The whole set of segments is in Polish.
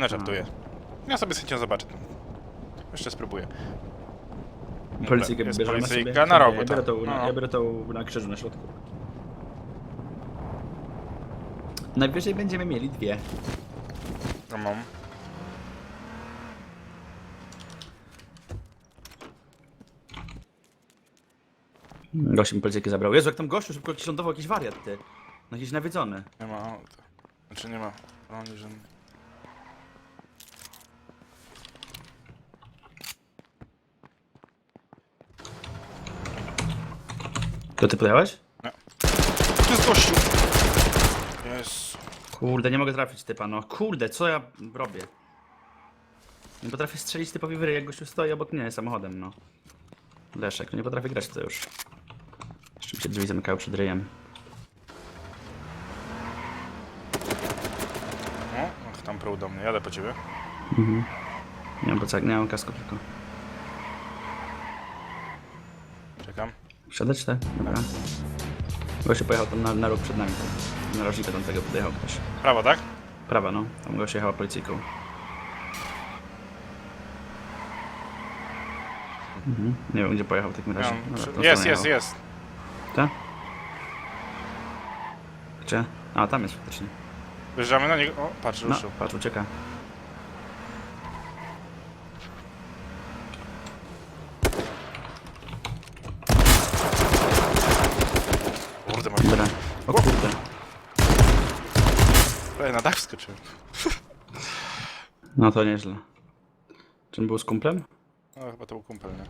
No żartuję. Ja sobie z chęcią zobaczę. Jeszcze spróbuję. Policyjkę jest bierzemy policyjka sobie? na rogu, Ja biorę, tak. tą, No. ja biorę tą na krzyżu na środku. Najwyżej będziemy mieli dwie. No mam. Gość mi policyjkę zabrał. Jezu, jak tam gościu szybko jakiś lądował, jakiś wariat, ty. No jakiś nawiedzony. Nie ma auta. Znaczy nie ma broni żadnej. To ty podjechałeś? Tu jest gościu! Jest. Kurde, nie mogę trafić typa, no. Kurde, co ja robię? Nie potrafię strzelić typowi w ryj, jak gościu stoi obok mnie samochodem, no. Leszek, no nie potrafię grać w to już. Jeszcze mi się drzwi zamykały przed ryjem. No, ach, tam prół do mnie. Jadę po ciebie. Nie mam plecak, nie mam kasku tylko. Wsiadać, tak? Dobra. Gościu pojechał tam na, na róg przed nami. Tam. Na rożnika tam tego podjechał ktoś. Prawo, tak? Prawa, no. Tam gość jechała policyjką. Mhm. Nie wiem, gdzie pojechał w takim razie. Ja, Dobra, tą jest, stronę jest, jechał. jest. Tak? Gdzie? A, tam jest faktycznie. Wyjeżdżamy na niego. O, patrz, No, ruszył. patrz, ucieka. Kurde, ma... Dobra. O kurde. Ej, na dach wskoczyłem. No to nieźle. Czym był z kumplem? No, chyba to był kumpel, nie?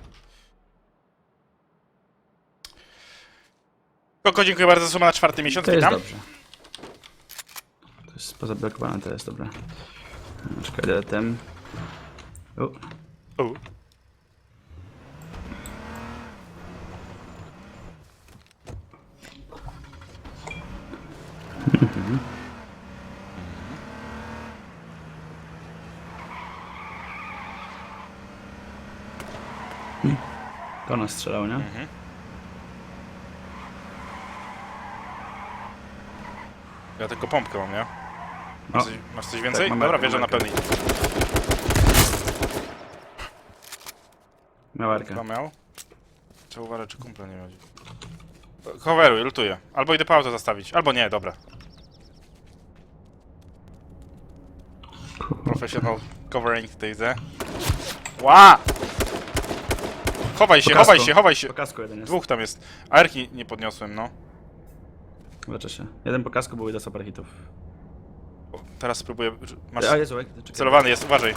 Koko, dziękuję bardzo za sumę na czwarty miesiąc. To jest Witam. dobrze. To jest pozablokowane, to jest dobre. Czekaj, deletem. O, U. to nas strzelał, nie? Ja tylko pompkę mam, nie? Masz, O, coś, masz coś więcej? mam Dobra, wierzę na markę. pełni. miałarkę. Chyba miał. Trzeba uważać, czy kumpla nie chodzi. Coveruj, lutuję. Albo idę po auto zastawić, albo nie, dobra. Professional covering tutaj widzę. Ła! Chowaj się, chowaj się, chowaj się. Po kasku jeden jest. Dwóch tam jest. AR-ki nie podniosłem, no. Leczę się. Jeden po kasku był i dostał parę hitów. O, Teraz spróbuję. Masz A Jezu, jak- czekaj. celowany jest, uważaj.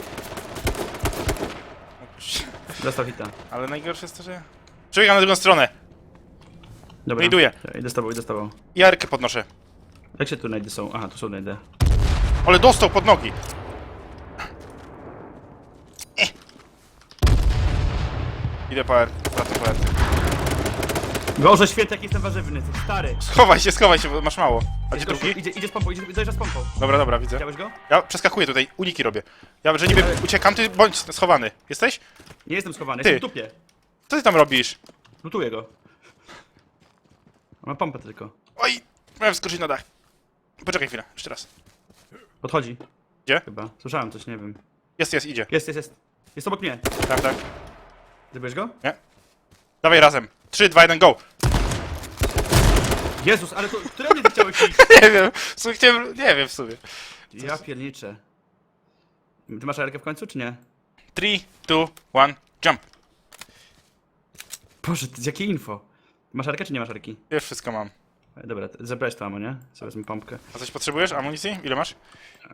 Dostał hita. Ale najgorsze jest to, że... Przebiegam na drugą stronę. Dobra. Znajduję. Ja Idę z tobą, idę z tobą. I AR-kę podnoszę. Jak się tu najdy są? Aha, tu są najdy. Ale dostał pod nogi. Idę po AR, wracam po AR. Boże święty, jaki jestem warzywny, ty stary. Schowaj się, schowaj się, bo masz mało. A gdzie Gościu, drugi? Idzie, idzie z pompą, idzie, dojeżdża z pompą. Dobra, dobra, widzę. Widziałeś go? Ja przeskakuję tutaj, uniki robię. Ja, że niby uciekam, ty bądź schowany. Jesteś? Nie jestem schowany, Ty. jestem w dupie. Co ty tam robisz? Lutuję go. Ma pompę tylko. Oj, miałem wskoczyć na dach. Poczekaj chwilę, jeszcze raz. Podchodzi. Gdzie? Chyba. Słyszałem coś, nie wiem. Jest, jest, idzie. Jest, jest, jest. Jest obok mnie. Tak, tak. Zabierz go? Dawaj razem. 3, 2, 1, go! Jezus, ale to... Które mnie chciałeś iść? Nie wiem, w sumie chciałem, nie wiem w sumie. Ja pierniczę. Ty masz arkę w końcu, czy nie? 3, 2, 1, jump. Boże, ty, jakie info? Masz arkę, czy nie masz arki? Już wszystko mam. Dobra, zabrałeś to amo, nie? Wezmę pompkę. A coś potrzebujesz? Amunicji? Ile masz?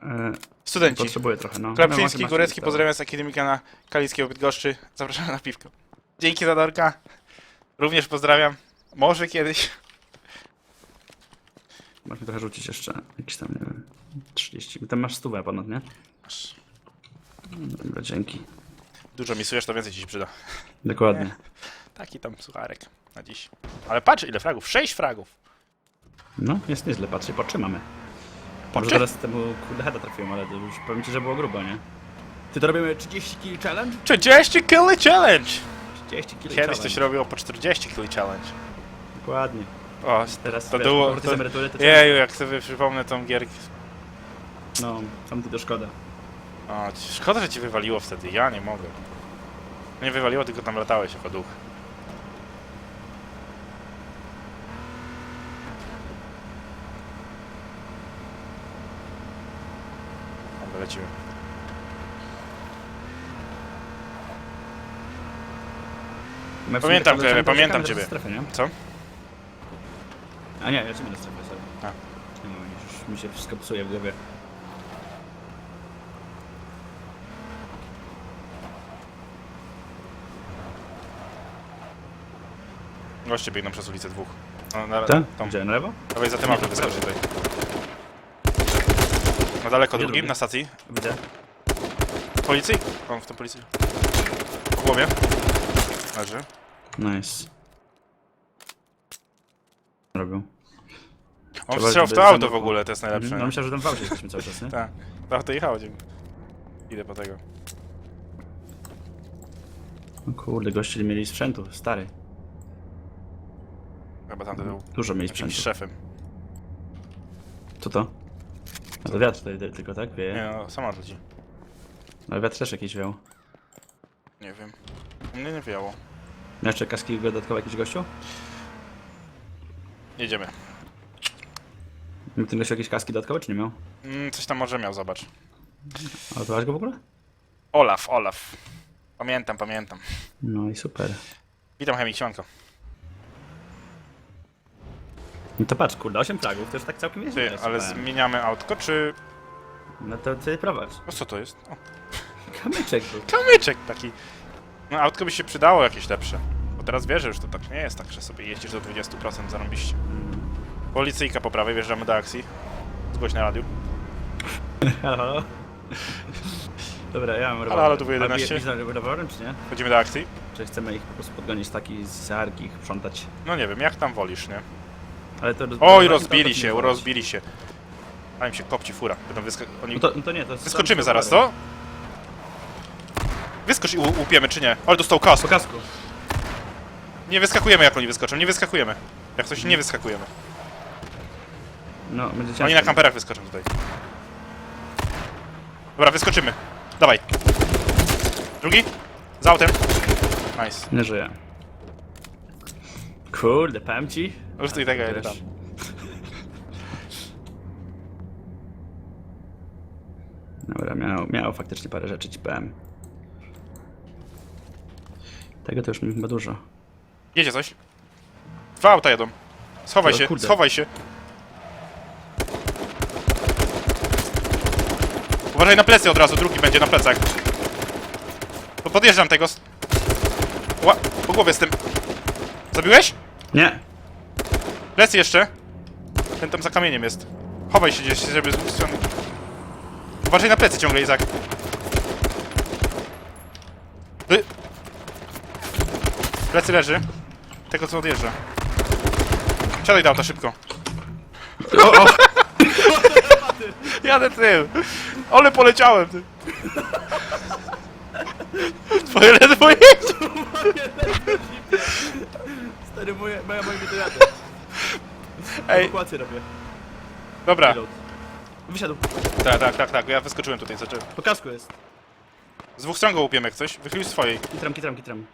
E, Studenci. potrzebuję trochę, no. Klapczyński, No, masz- Górecki, masz- pozdrawiam z Akademika na Kalickiego Bydgoszczy. Zapraszam na piwko. Dzięki za Dorka. Również pozdrawiam. Może kiedyś. Masz mi trochę rzucić jeszcze. Jakiś tam, nie wiem, 30. Tam masz stówę ponad, nie? Dobra, dzięki. Dużo misujesz, to więcej ci się przyda. Dokładnie. Taki tam sucharek na dziś. Ale patrz ile fragów. 6 fragów. No, jest nieźle, patrzcie, po czym mamy. Może Poczy? teraz temu kurde heada trafiłem, ale to już powiem ci, że było grubo, nie? Ty to robimy 30 kill challenge? 30 kill challenge! 30 kill Kiedyś challenge. to się robiło po 40 kill challenge. Dokładnie. O, Teraz to wiesz, było... To... emerytury to Jeju, jak sobie przypomnę tą gierkę. No, tam ty to szkoda. O, szkoda, że ci wywaliło wtedy. Ja nie mogę. Nie wywaliło, tylko tam latałeś jako duch. My w Pamiętam ciebie, pamiętam ciebie. do Strefy, nie? Co? A nie, lecimy do strefy, sorry. A. Nie mówię, już mi się wszystko psuje w głowie. Goście biegną przez ulicę dwóch. No, na, tą. Gdzie, na lewo? Dawaj za tym autem tutaj. Na daleko Gdzie drugim, drugi? na stacji. Widzę. Policji? On w tym policji. W głowie. Leży. Nice. On Robił. Trzeba, strzelał w żeby to auto zamknął. w ogóle, to jest najlepsze. No myślę, że tam w aucie jesteśmy cały czas, nie? Tak. To auto jechało. dzięki. Idę po tego. O kurde, goście mieli sprzętu, stary. Chyba tamten był Dużo mieli jakimś sprzętu. szefem. Co to? To wiatr tutaj tylko, tak? Wieje? Nie no, samolot leci. Ale wiatr też jakiś wiał. Nie wiem. Mnie nie wiało. Miałeś jeszcze kaski dodatkowe jakiś gościu? Jedziemy. Miał ten gościu jakieś kaski dodatkowe, czy nie miał? Mm, coś tam może miał, zobacz. Ale to go w ogóle? Olaf, Olaf. Pamiętam, pamiętam. No i super. Witam chemik, siemanko. No to patrz, kurde, 8 flagów, to już tak całkiem nieźle Ty, jest, ale powiem. zmieniamy autko, czy... No to ty prowadź. O, co to jest? O, Kamyczek był. kamyczek taki. No, autko by się przydało jakieś lepsze. Bo teraz wiesz, że już to tak nie jest tak, że sobie jeździsz do 20% zarąbiście. Policyjka po prawej, wjeżdżamy do akcji. Zgłoś na radiu. Halo. Dobra, ja mam rewolwer. halo, tu był 11. A bije- bije czy nie? Chodzimy do akcji. Czy chcemy ich po prostu podgonić taki z arki, ich sprzątać? No nie wiem, jak tam wolisz, nie? Ale to... Oj, rozbili się, rozbili się. A im się kopci fura. Będą. Oni... No to, no to nie, to jest... Wyskoczymy zaraz, to? Wyskocz i u- łupiemy, czy nie? Ale dostał kask. Po kasku. Nie wyskakujemy, jak oni wyskoczą. Nie wyskakujemy. Jak coś, nie wyskakujemy. No, będzie ciężko. Oni na kamperach wyskoczą tutaj. Dobra, wyskoczymy. Dawaj. Drugi? Za autem. Nice. Nie żyje. Kurde, powiem ci. Użyj tego, tam. Wiesz. Dobra, miał, miał faktycznie parę rzeczy ci powiem. Tego to już mi chyba dużo. Jedzie coś. Dwa auta jedą. Schowaj O się, kurde. schowaj się. Uważaj na plecy od razu, drugi będzie na plecach. To podjeżdżam tego. Ła, po głowie z tym. Zabiłeś? Nie! Plecy jeszcze. Ten tam za kamieniem jest. Chowaj się gdzieś, żeby z dwóch stron. Uważaj na plecy ciągle, Izak. Wy... Plecy leży. Tego co odjeżdża. Siadaj do auta szybko. O, o! Jadę tył. Ale poleciałem. Ty. Twoje ledwo jedzie. Stary, moje, moja jadę. Ej, Ewakuację robię. dobra. Pilot. Wysiadł. Tak, tak, tak, tak. Ja wyskoczyłem tutaj. Zacząłem. Po kasku jest. Z dwóch stron go łupiemy jak coś. Wychylił swojej. Kitram, kitram, kitram.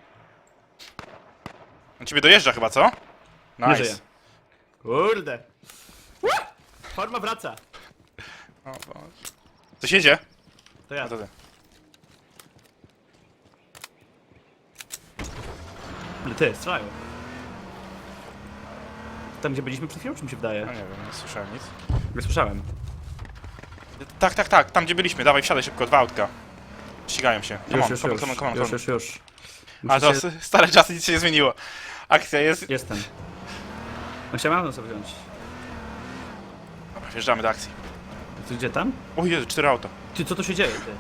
On ciebie dojeżdża chyba, co? Nie żyje. Nice. Kurde. Forma wraca. O, o. Coś jedzie? To ja. No to ty. Ale ty, strzelają. Tam gdzie byliśmy przed chwilą, czy mi się wydaje? No nie wiem, nie słyszałem nic. Nie słyszałem. Tak, tak, tak, tam gdzie byliśmy, dawaj, wsiadaj szybko, dwa autka. Ścigają się. Come Już, on, już, come on, już. come on, come on, Już, come on. już, już. A to Musicie- s- stare czasy, nic się nie zmieniło. Akcja jest... Jestem. No chciałem auto sobie wziąć. Dobra, wjeżdżamy do akcji. Ty gdzie tam? O Jezu, cztery auta. Ty, co tu się dzieje, ty?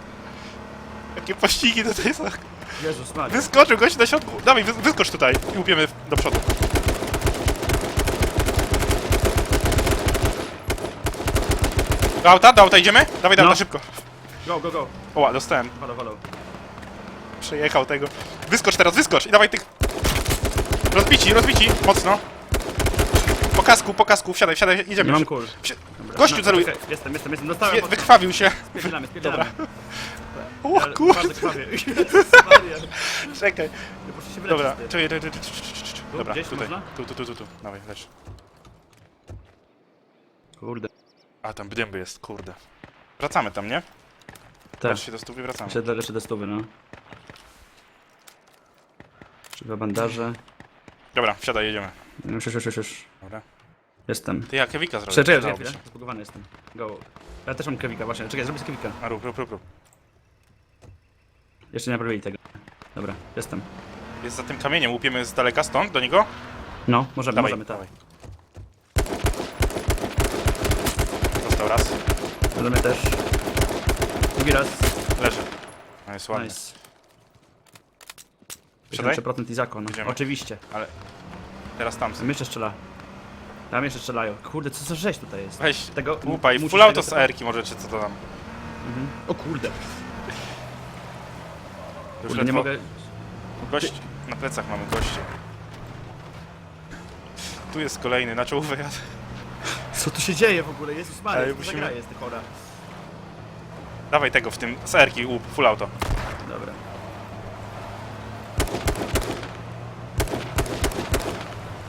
Jakie pościgi tutaj są. Jezus Maria. Wyskoczył gość na środku. Dawaj, wys wyskocz tutaj i łupiemy do przodu. Do auta, do auta idziemy? Dawaj, do No. szybko. Go, go, go. Oła, dostałem. Halo, halo. Przejechał tego. Wyskocz teraz, wyskocz i dawaj tych... Rozbici, rozbici, mocno. Po kasku, po kasku, wsiadaj, wsiadaj, idziemy. Nie mam kul. Wsi- Dobra. Gościu No, czekaj, Jestem, jestem, jestem. Dostałem. Wie-. Wykrwawił się. Spierdzielamy, spierdzielamy. O kurde, czekaj. Dobra, ty. czekaj, czekaj, czekaj, czekaj, czekaj, czekaj. Tu, Dobra, gdzieś tutaj. można? Tu, tu, tu, tu, tu. Dawaj, lecz. Kurde. A, tam dęby jest, kurde. Wracamy tam, nie? Tak. Lecz się do stówy i wracamy. Jeszcze, jeszcze do stówy, no. Trzeba bandaże. Dobra, wsiadaj, jedziemy. Już, już, już, już. Dobra. Jestem. Ty, ja Kewika zrobię. Czekaj, czekaj, się. zbugowany jestem. Go. Ja też mam kewika, właśnie. Czekaj, zrobię sobie kewika. A, rób, rób, rób, rób. Jeszcze nie naprawili tego. Dobra, jestem. Jest za tym kamieniem, łupiemy z daleka stąd, do niego? No, możemy, Dawaj, możemy, tak. dawaj. Dostał raz, Możemy też. Drugi raz. leży. No jest ładnie. Nice. Siadaj. 53% i zakon. Idziemy. Oczywiście. Teraz tam. Tam jeszcze strzela. Tam jeszcze strzelają. Kurde, co za rzeź tutaj jest. Weź, Tego łupaj, musisz full auto tego z typa- AR-ki może, czy co to tam. Mhm. O kurde. Już Kurde, nie ledwo- mogę... Gość, na plecach mamy goście. Tu jest kolejny, na czołówę jadę. Co tu się dzieje w ogóle? Jezus Ale Maria, co musimy- musimy... gra jest chora. Dawaj tego w tym, z AR-ki, łup, full auto. Dobra.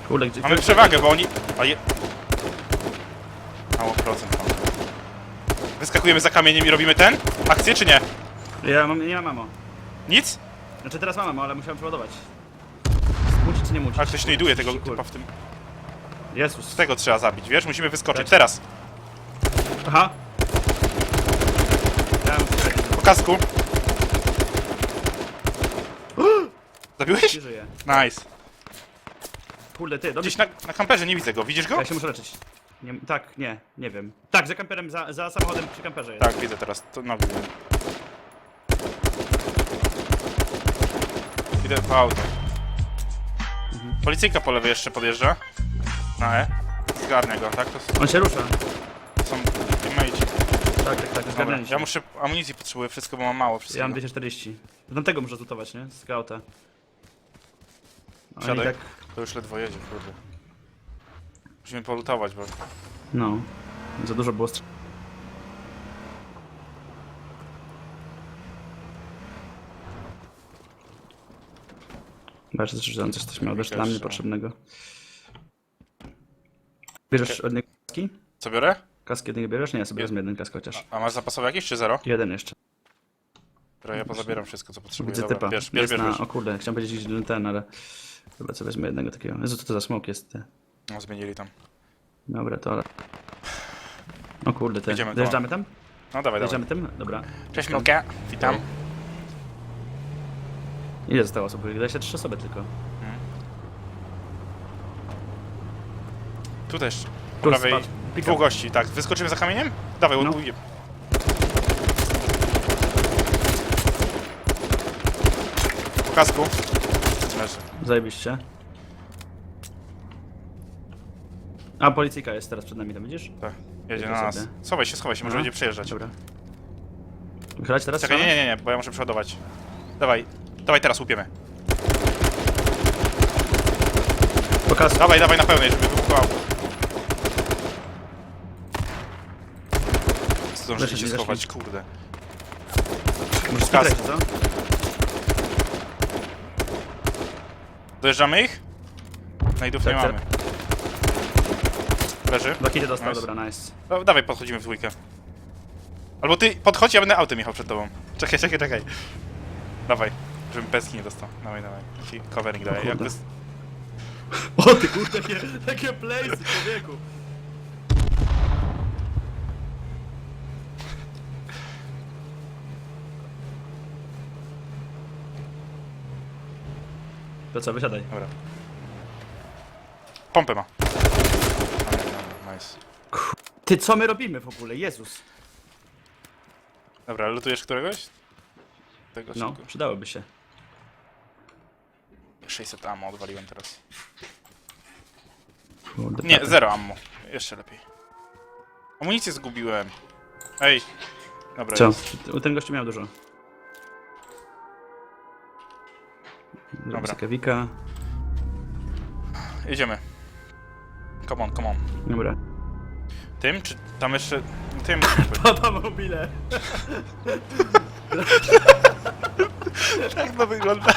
Kurde, gdzie... Mamy przewagę, bo oni... A je... Mało procent. Wyskakujemy za kamieniem i robimy ten? Akcję czy nie? Ja mam, nie mam mamo. Nic? Znaczy teraz mam mamo, ale musiałem przeładować. Mucić czy nie mucić? Ale ktoś znajduje tego typa w tym... Jezus. Z tego trzeba zabić, wiesz? Musimy wyskoczyć. Tak. Teraz. Aha. Mam Po kasku. Zabiłeś? nie. Nice. Kurde, ty, dobrze. Gdzieś na, na kamperze, nie widzę go. Widzisz go? Ja się muszę leczyć. Nie, tak, nie, nie wiem. Tak, za kamperem, za, za samochodem przy kamperze jest. Tak, widzę teraz. To nogi. Idę po auto. Policyjka po lewej jeszcze podjeżdża. Na E. Zgarnia go, tak? To s- On się rusza. są teammates. Tak, tak, tak, Dobra, ja muszę amunicji potrzebuję, wszystko, bo mam mało Ja wszystkiego. mam 240. Tamtego muszę zutować, nie? Z Gauta. Oni Siadaj. tak... To już ledwo jedzie, kurde. Musimy polutować, bo... No. Za dużo było str... Bardzo że on coś miał też dla mnie potrzebnego. Bierzesz od niego kaski? Co biorę? Kaski od niego bierzesz? Nie, ja sobie wezmę jeden kask chociaż. A masz zapasowe jakieś, czy zero? Jeden jeszcze. Dobra, ja pozabieram wszystko, co potrzebuję. Widzę Dobra, typa. bierz, bierz, jest bierz, na... bierz. O kurde, chciałem powiedzieć że ten, ale... Chyba co wezmę jednego takiego. Jezu, co to za smok jest? Ty. No, zmienili tam. Dobra, to ale... O kurde, ty. Jedziemy, Dojeżdżamy tam? No dawaj, dawaj. Dojeżdżamy tym? Dobra. Cześć Milka, witam. Ile zostało osób? Wydaje się trzy osoby tylko. Tu też. Po Tu prawej spadł. Dwóch gości, tak. Wyskoczymy za kamieniem? Dawaj, No. no. Po kasku. Leży. Zajebiście. A, policyjka jest teraz przed nami, to widzisz? Tak. Jedzie na nas. sobie. Schowaj się, schowaj się, może No. będzie przejeżdżać. Dobra. Wychylać teraz? Czekaj, nie, nie, nie, bo ja muszę przeładować. Dawaj, dawaj teraz łupiemy. Pokaż. Dawaj, dawaj na pełnej, żeby wybuchło auto. Zdążyli Weszli, się weszli. schować, kurde. Możesz Pokaż. skitrać, co? Dojeżdżamy ich? Najdów nie Tak, mamy. Leży. Dwa kity dostał, Nice. dobra, nice. No, dawaj, podchodzimy w dwójkę. Albo ty podchodź, ja będę autem jechał przed tobą. Czekaj, czekaj, czekaj. Dawaj, żebym peski nie dostał. Dawaj, dawaj. Ci Covering dawaj. kurde. Jak to jest... O ty kurde, takie, takie playsy, człowieku! To co, wysiadaj. Dobra. Pompę ma. Nice. Ty, co my robimy w ogóle? Jezus. Dobra, lutujesz któregoś? Tego No, szybko. przydałoby się. 600 ammo odwaliłem teraz. Kurde, Nie, tak. zero ammo. Jeszcze lepiej. Amunicję zgubiłem. Ej. Dobra, Co? jest. U ten gościu miał dużo. Dobra. Kewika. Jedziemy. Come on, come on. Dobra. Tym, czy tam jeszcze... Tym. Papa mobile. tak to wygląda.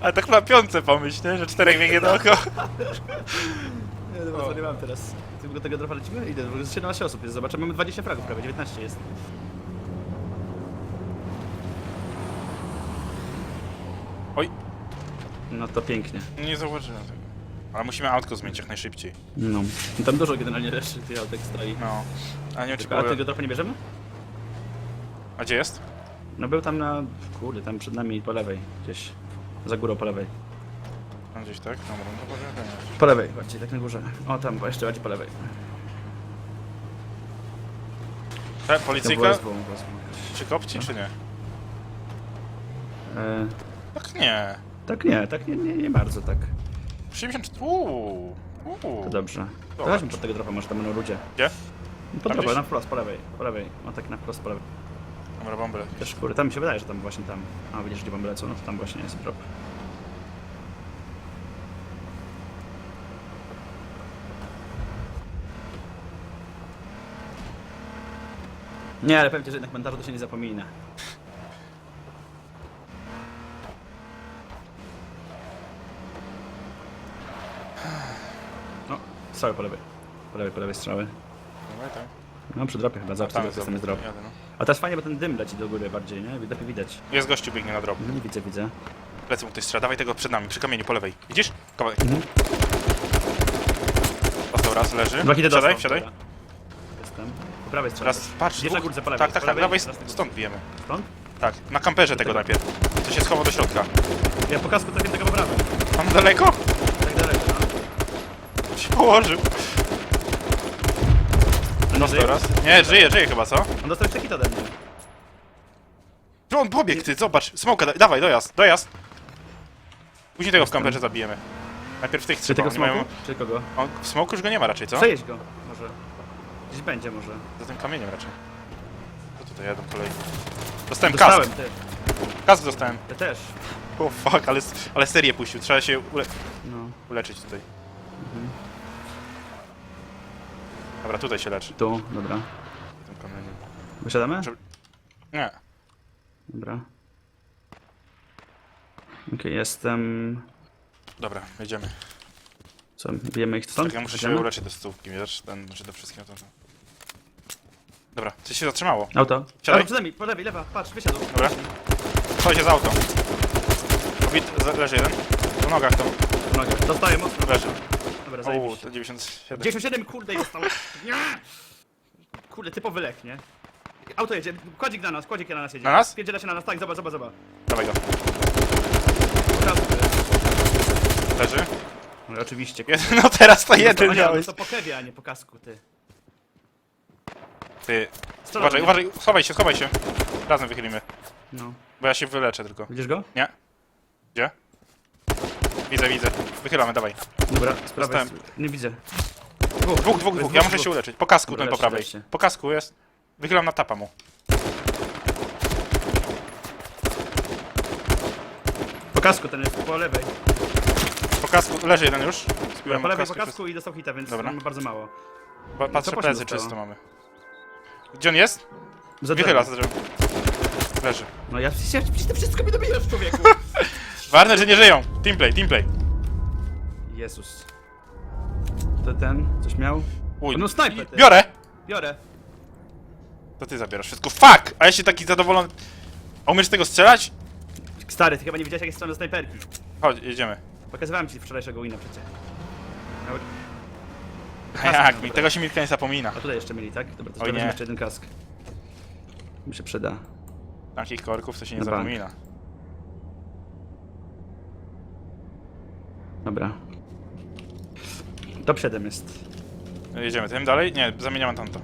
Ale tak na piątce pomyśl, nie? że czterech biegnie dookoła. Nie, dobra, co nie mam teraz. Ty do tego dropa lecimy? Idę, bo jest 17 osób jest, zobaczę, mamy 20 fragów prawie, 19 jest. No to pięknie. nie zauważyłem tego. Ale musimy autko zmienić jak najszybciej. No. Tam dużo generalnie leży tych autek stoi. No. A nie czy A tego dropa nie bierzemy? A gdzie jest? No był tam na... kurde, tam przed nami po lewej, gdzieś. Za górą po lewej. Tam gdzieś tak? Dobra, no to nie. Po lewej, bardziej, tak na górze. O, tam, bo jeszcze bardziej po lewej. E, Tam policyjka? było SW, było SW. Czy kopci, czy nie? E, Tak nie. Tak nie, tak nie, nie, nie bardzo, tak. 74. Uuu. Uuu. To dobrze. To Dobra. pod tego dropa, może tam będą ludzie. Gdzie? No, Pod Tam gdzieś? na wprost, po lewej, po lewej. No tak na wprost, po lewej. Dobra, bomby. Też kurde, tam mi się wydaje, że tam właśnie tam. A widzisz gdzie bomby lecą, no to tam właśnie jest drop. Nie, ale pewnie, że jednak mentarzu to się nie zapomina. Strzały po lewej. Po lewej, po lewej strzały. Dobra, tak. No chyba, zawsze Tam tam jest drop. Jadę, no. A teraz fajnie, bo ten dym leci do góry bardziej, nie? Lepiej widać. Jest gościu, biegnie na drop. No nie widzę, widzę. Plecy mu ktoś strzela. Dawaj tego przed nami, przy kamieniu po lewej. Widzisz? Kawałek. Mhm. Dostał raz, leży. Dwa hity Wsiadaj, dostał. wsiadaj. Dobra. Jestem. Po prawej. Teraz patrz, Gdzieś na dwóch. górce po lewej. Tak, Po tak, tak, lewej, dawaj, teraz tego- stąd bijemy. Stąd? Tak, na kamperze tego najpierw. Co się schował do środka. Ja po kasku trafię tego po prawej. Tam daleko? Tak położył. On Dostał żyje? raz. Nie, żyje, żyje chyba, co? On dostał jeszcze hit ode mnie. On pobiegł, ty, zobacz. Smoka, da- dawaj, dojazd, dojazd. Później tego w kamperze zabijemy. Najpierw tych Czy trzeba, tego oni mają... smoku? Czy kogo? On, w smoku już go nie ma raczej, co? Przejeźdź go, może. Gdzieś będzie może. Za tym kamieniem raczej. Co tutaj jadą kolej? Dostałem kask, Dostałem, ty. kask dostałem. Ja też. O fuck, ale, ale serię puścił, trzeba się ule No. uleczyć tutaj. Mhm. Dobra, tutaj się leczy, Tu, dobra. tym kamieniem. Wysiadamy? Żeby- Nie, Dobra. Okej, jestem... dobra, jedziemy. Co, bijemy ich stąd? Tak, ja muszę się uleczyć do stópki, wiesz, ten, znaczy do wszystkiego to... to- Dobra, coś się zatrzymało. Auto. Siadaj. Auto przed nami, po lewej, lewa, patrz, wysiadł. Dobra. Chodź z auto. Pobit, za- leży jeden. Po nogach to Nogę. Dostaję mocno. leży. Dobra, zajebiście. to 97. 97, kurde, jest tam. Nie! Kurde, typowy lek, nie? Auto jedzie, kładzik na nas, kładzik na nas jedzie. Na nas? Pierdziela się na nas, tak, zobacz, zobacz, zobacz. Dawaj go. Leży. No oczywiście. Jeden, no teraz to jeden to, miałeś. to po kewie, a nie po kasku, ty. Ty, uważaj, uważaj, schowaj się, schowaj się. Razem wychylimy, No. bo ja się wyleczę tylko. Widzisz go? Nie? Gdzie? Widzę, widzę. Wychylamy, dawaj. Dobra, sprawa Dostałem. jest... Nie widzę. Dwóch, dwóch, dwóch. Ja muszę się uleczyć. Po kasku Dobra, ten po lecz, prawej. Po kasku jest. Wychylam na tapa mu. Po kasku ten jest, po lewej. Po kasku, leży jeden już. Dobra, po mu lewej, po kasku, kasku i dostał hita, więc Dobra. mamy bardzo mało. Patrzę, co plecy poszło czysto mamy. Gdzie on jest? Za Wychyla za drzewem. Leży. No ja przecież, przecież ty wszystko mi dobijasz, człowieku. Ważne, że nie żyją. Teamplay, teamplay. Jezus. To ten, coś miał? Uj. No snajper ty. Biorę! Biorę. To ty zabierasz wszystko. Fuck! A ja się taki zadowolony... A umiesz tego strzelać? Stary, ty chyba nie widziałeś jakie strony snajperki. Chodź, jedziemy. Pokazywałem ci wczorajszego wina przecież. Jak dobra. mi, tego się Milka nie zapomina. A tutaj jeszcze mieli, tak? Dobra, to nie. jeszcze jeden kask. Mi się przyda. Takich korków to się nie Na bank. zapomina. Dobra. Top 7 jest. Jedziemy tym dalej? Nie, zamieniamy tamto.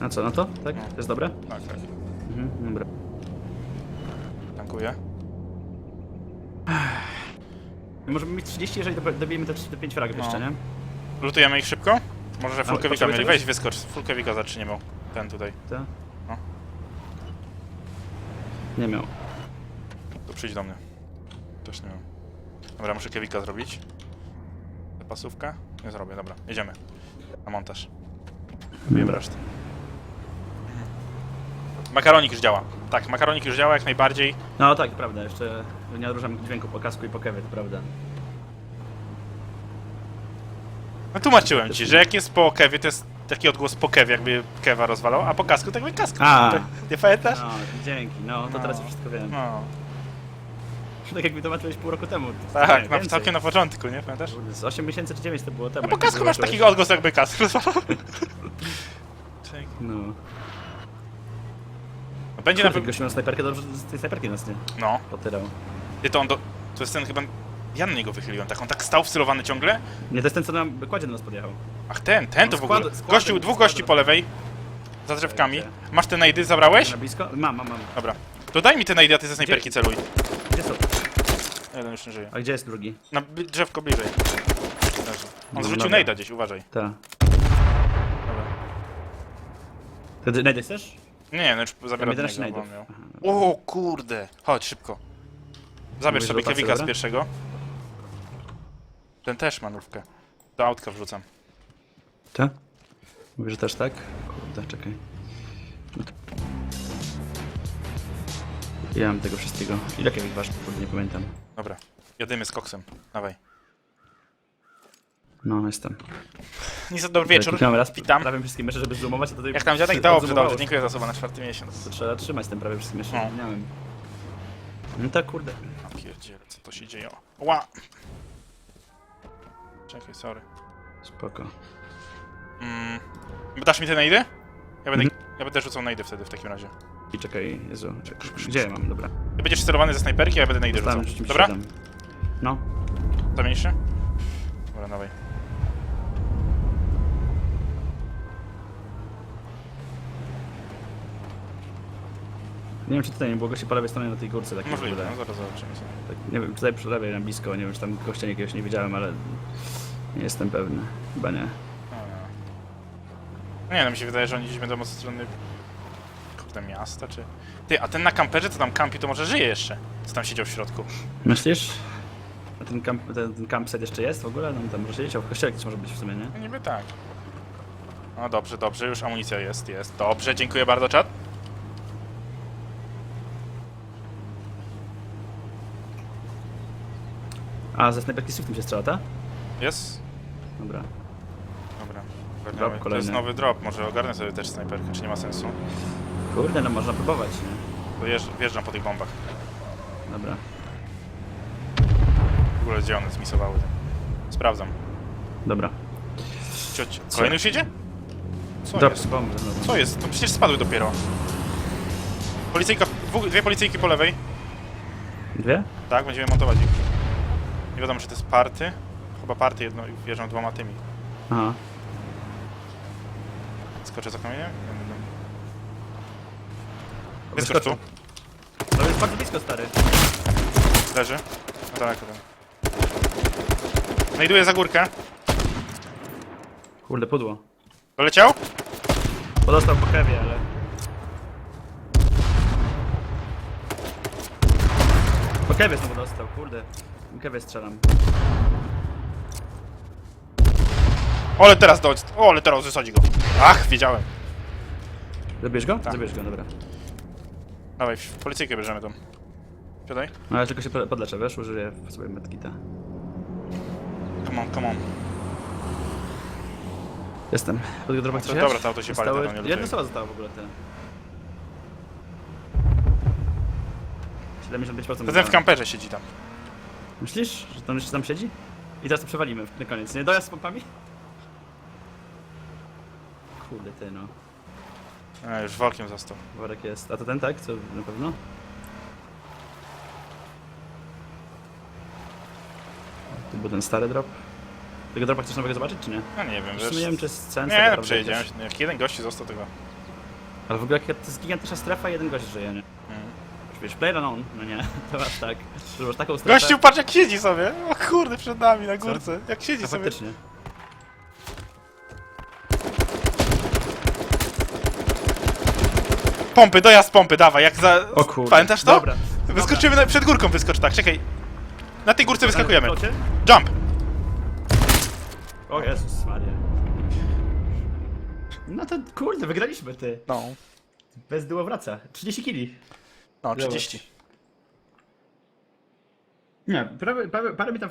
A co, no to? Tak? No. To jest dobre? Tak, tak. Mhm, dobra. Tankuję. Możemy mieć 30, jeżeli dob- dobijemy te 5 fragów No. jeszcze, nie? Lutujemy ich szybko? Może, że Fulkewika potrzebujesz mieli. Weź wyskocz, Fulkewika zaczniemy. Ten tutaj. To? No. Nie miał. To przyjdź do mnie. Też nie mam. Dobra, muszę Kewika zrobić. Pasówkę? Nie zrobię, dobra. Jedziemy. Na montaż. Robimy resztę. Makaronik już działa. Tak, makaronik już działa jak najbardziej. No tak, prawda, jeszcze nie odróżniam dźwięku po kasku i po kewie, to prawda. No tłumaczyłem ci, że jak jest po kewie, to jest taki odgłos po kewie, jakby kewa rozwalał, a po kasku tak jakby kask. A. Nie pamiętasz? No, dzięki, no to No. teraz już wszystko wiem. No. Tak jak mi tłumaczyłeś pół roku temu. Tak, na, całkiem na początku, nie pamiętasz? Z 8 miesięcy czy 9 to było temu. No po jak kasku masz zobaczyłeś. taki odgłos jakby kask. Czekaj. No. Będzie na Kurde, pewno... gościu na snajperkę, dobrze z tej snajperki nas nie No. potyrał. Ty to on do... To jest ten chyba... Ja na niego wychyliłem, tak on tak stał wcelowany ciągle. Nie, to jest ten, co nam kładzie do nas podjechał. Ach ten, ten to No, w ogóle. skład- składem- Gościu, dwóch gości składem. po lewej. Za drzewkami. Masz te najdy, zabrałeś? Na blisko? Mam, mam, mam. Dobra. To daj mi te najdy, a ty ze snajperki celuj. Jeden już nie żyje. A gdzie jest drugi? Na drzewko bliżej. Leży. On zrzucił dobra. najda gdzieś, uważaj. Ta. Dobra. Ty znajdę chcesz? Nie, nie, no już zabiera Tam 11 jednego, bo on miał. O kurde! Chodź szybko. Zabierz Mówisz, sobie że kewika z dobra? pierwszego. Ten też ma nówkę. Do autka wrzucam. Ta? Mówisz, że też tak? Kurde, czekaj. Ja mam tego wszystkiego. Ile kielich wasz? Kurde, nie pamiętam. Dobra. Jadymy z koksem. Dawaj. No, jestem. Dobry wieczór. Kliknąłem raz Witam. prawie wszystkie mecze, żeby zoomować, a to Jak tam dziadek? Dobrze, dobrze. Dziękuję za słowa na czwarty miesiąc. To trzeba trzymać ten prawie wszystkie mecze, No. no. miałem. No tak, kurde. Pierdziele, co to się dzieje? Ła! Czekaj, sorry. Spoko. Mm. Dasz mi te najdy? Ja będę, Mhm. ja będę rzucał najdy wtedy w takim razie. I czekaj, Jezu, czekaj. Gdzie mam? Dobra. Ty będziesz sterowany ze snajperki, a ja będę rzucał. Tam rzuciłem Dobra? siedem. No. Zamienisz się? Dobra, dawaj. Nie wiem, czy tutaj nie było gości po lewej stronie na tej górce. Tak mi się Możliwe, wydaje. no zaraz zobaczymy sobie. Tak, nie wiem, tutaj przy lewej na blisko, nie wiem, czy tam gościa jakiegoś nie widziałem, ale nie jestem pewny. Chyba nie. No nie, no mi się wydaje, że oni gdzieś będą od strony... Kurde, miasta, czy... Ty, a ten na kamperze, co tam kampi, to może żyje jeszcze? Co tam siedział w środku? Myślisz? A ten, camp, ten, ten campsite jeszcze jest w ogóle? No tam może siedzieć, a w kościele może być w sumie, nie? Niby tak. No dobrze, dobrze, już amunicja jest, jest. Dobrze, dziękuję bardzo, czat. A, ze snajperki Swiftem się strzela, ta? Jest? Dobra. Dobra. Drop ogarniamy. To jest nowy drop, może ogarnę sobie też snajperkę, czy nie ma sensu? Kurde, no można próbować, nie? To jeżdż, wjeżdżam po tych bombach. Dobra. W ogóle gdzie one zmisowały. Sprawdzam. Dobra. Cioć. Kolejny już jedzie? Co Drop jest? z bomby znowu. Co jest? No przecież spadły dopiero. Policyjka, dwie policyjki po lewej. Dwie? Tak, będziemy montować ich. Nie wiadomo, czy to jest party. Chyba party jedno i dwoma tymi. Aha. Skoczę za kamieniem? Nie Wyskocz Wyskoczył. tu. To jest bardzo blisko, stary. Leży. No daleko ten. Znajduję za górkę. Kurde, pudło. Doleciał? Podostał po kewie, ale... Po kewie znowu dostał, kurde. Po kewie strzelam. Ole teraz do... Ole teraz wysadzi go. Ach, wiedziałem. Zabierz go? Tak. Zabierz go, dobra. Dawaj, w policyjkę bierzemy tą. Siadaj. No ale tylko się po- podleczę, wiesz? Użyję sobie medkita. Come on, come on. Jestem. Pod drobach coś to jest? dobra, to auto się pali, Zostały- to nie Jedno lutuje. słowo zostało w ogóle, te. 75% To ten w zostało. kamperze siedzi tam. Myślisz, że to jeszcze tam siedzi? I teraz to przewalimy na koniec, nie? Dojazd z pompami? Kurde ty no. E, już workiem został. Worek jest. A to ten tak? Co na pewno? To był ten stary drop. Tego dropa chcesz nowego zobaczyć, czy nie? No nie wiem, W sumie nie wiem, czy jest sens. tak Nie, no naprawdę się. Jak jeden gości został tego. Ale w ogóle jak to jest gigantyczna strefa i jeden gość żyje, nie? Mm. Wiesz, play on, no nie, to aż tak. Że masz taką strefę. Gościu, patrz jak siedzi sobie! O kurde, przed nami na górce. Jak siedzi sobie. faktycznie. Pompy, dojazd pompy, dawaj, jak za... O kurde. Pamiętasz to? Dobra. Wyskoczymy, na... przed górką wyskocz, tak, czekaj. Na tej górce wyskakujemy. Ale w locie? Jump! O Jezus Maria. No to kurde, wygraliśmy ty. No. Bez duo wraca. 30 kili. No, Zobacz. 30. Nie, prawie, prawie, parę mi tam